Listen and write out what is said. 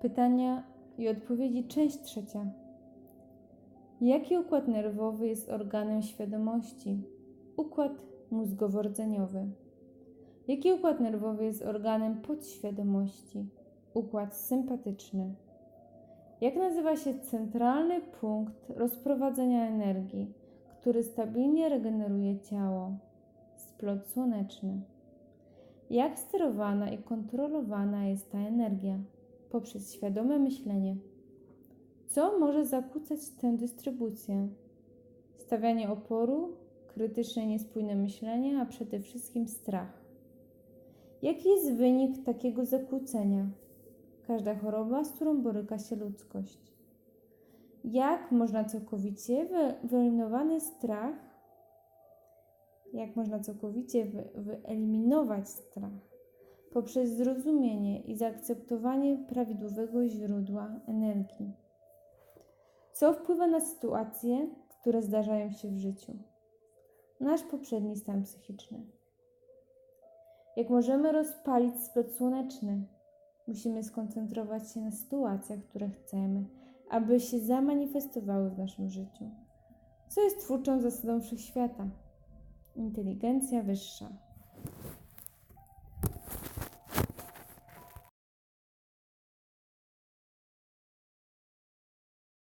Pytania i odpowiedzi, część trzecia. Jaki układ nerwowy jest organem świadomości? Układ mózgowo-rdzeniowy. Jaki układ nerwowy jest organem podświadomości? Układ sympatyczny. Jak nazywa się centralny punkt rozprowadzenia energii, który stabilnie regeneruje ciało? Splot słoneczny. Jak sterowana i kontrolowana jest ta energia? Poprzez świadome myślenie. Co może zakłócać tę dystrybucję? Stawianie oporu, krytyczne, niespójne myślenie, a przede wszystkim strach. Jaki jest wynik takiego zakłócenia? Każda choroba, z którą boryka się ludzkość. Jak można całkowicie wy- wyeliminować strach? Jak można całkowicie wy- wyeliminować strach? Poprzez zrozumienie i zaakceptowanie prawidłowego źródła energii. Co wpływa na sytuacje, które zdarzają się w życiu? Nasz poprzedni stan psychiczny. Jak możemy rozpalić splot słoneczny? Musimy skoncentrować się na sytuacjach, które chcemy, aby się zamanifestowały w naszym życiu. Co jest twórczą zasadą wszechświata? Inteligencja wyższa.